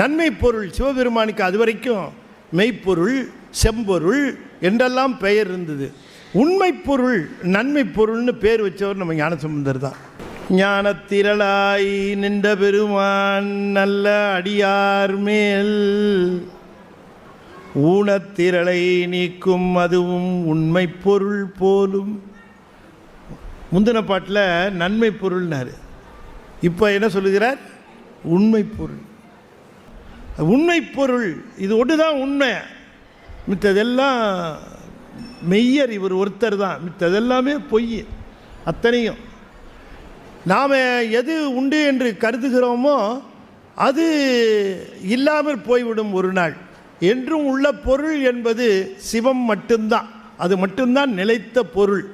நன்மை பொருள் சிவபெருமானுக்கு அது வரைக்கும் மெய்ப்பொருள் செம்பொருள் என்றெல்லாம் பெயர் இருந்தது. உண்மை பொருள் நன்மை பொருள்னு பேர் வச்சவர் நம்ம ஞானசம்பந்தர் தான். ஞானத்திரளாய் நின்ற பெருமான் நல்ல அடியார் மேல். ஊனத்திரளை நீக்கும் அதுவும் உண்மை பொருள் போலும். முந்தின பாட்டில் நன்மை பொருள்னாரு இப்போ என்ன சொல்லுகிறார்? உண்மை பொருள் உண்மை பொருள் இது ஒன்று தான் உண்மை. மித்ததெல்லாம் மெய்யர் இவர் ஒருத்தர் தான். மித்ததெல்லாமே பொய் அத்தனையும். நாம் எது உண்டு என்று கருதுகிறோமோ அது இல்லாமல் போய்விடும் ஒரு நாள். என்றும் உள்ள பொருள் என்பது சிவம் மட்டும்தான். அது மட்டும்தான் நிலைத்த பொருள்.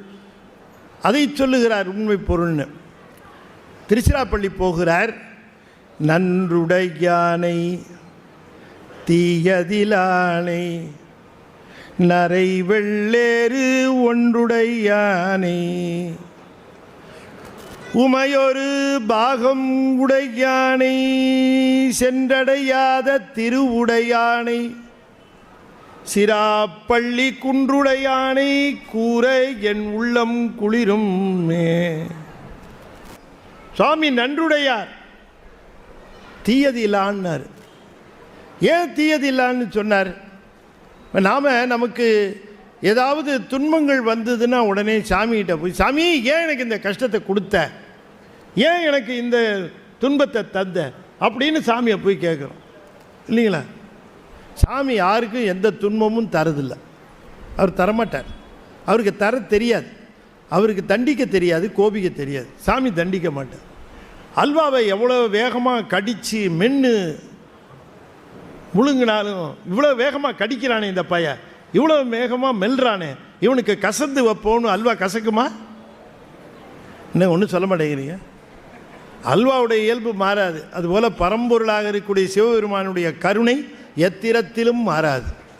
அதை சொல்லுகிறார் உண்மை பொருள்னு திருச்சிராப்பள்ளி போகிறார் நன்றுடையானை தீயதிலானை நரை வெள்ளேறு ஒன்றுடையானே உமையொரு பாகம் உடையானை சென்றடையாத திருவுடையானை. சிராப்பள்ளி குன்றுடையானை கூற என் உள்ளம் குளிரும் சுவாமி நன்றுடையார். தீயதில்லான்னார் ஏன் தீயது இல்லைன்னு சொன்னார்? நாம் நமக்கு ஏதாவது துன்பங்கள் வந்ததுன்னா உடனே சாமிகிட்ட போய் சாமி ஏன் எனக்கு இந்த கஷ்டத்தை கொடுத்த? ஏன் எனக்கு இந்த துன்பத்தை தந்த? அப்படின்னு சாமியை போய் கேட்குறோம். இல்லைங்களா? சாமி யாருக்கும் எந்த துன்பமும் தரதில்லை. அவர் தரமாட்டார். அவருக்கு தர தெரியாது. அவருக்கு தண்டிக்க தெரியாது கோபிக்க தெரியாது. சாமி தண்டிக்க மாட்டார். அல்வாவை எவ்வளோ வேகமாக கடித்து மென்று முழுங்கினாலும் இவ்வளோ வேகமாக கடிக்கிறானே இந்த பையன். இவ்வளோ வேகமாக மெல்றானே. இவனுக்கு கசந்து வைப்போன்னு அல்வா கசக்குமா? என்ன ஒன்றும் சொல்ல மாட்டேங்கிறீங்க? அல்வாவுடைய இயல்பு மாறாது. அதுபோல் பரம்பொருளாக இருக்கக்கூடிய சிவபெருமானுடைய கருணை எத்திரத்திலும் மாறாது.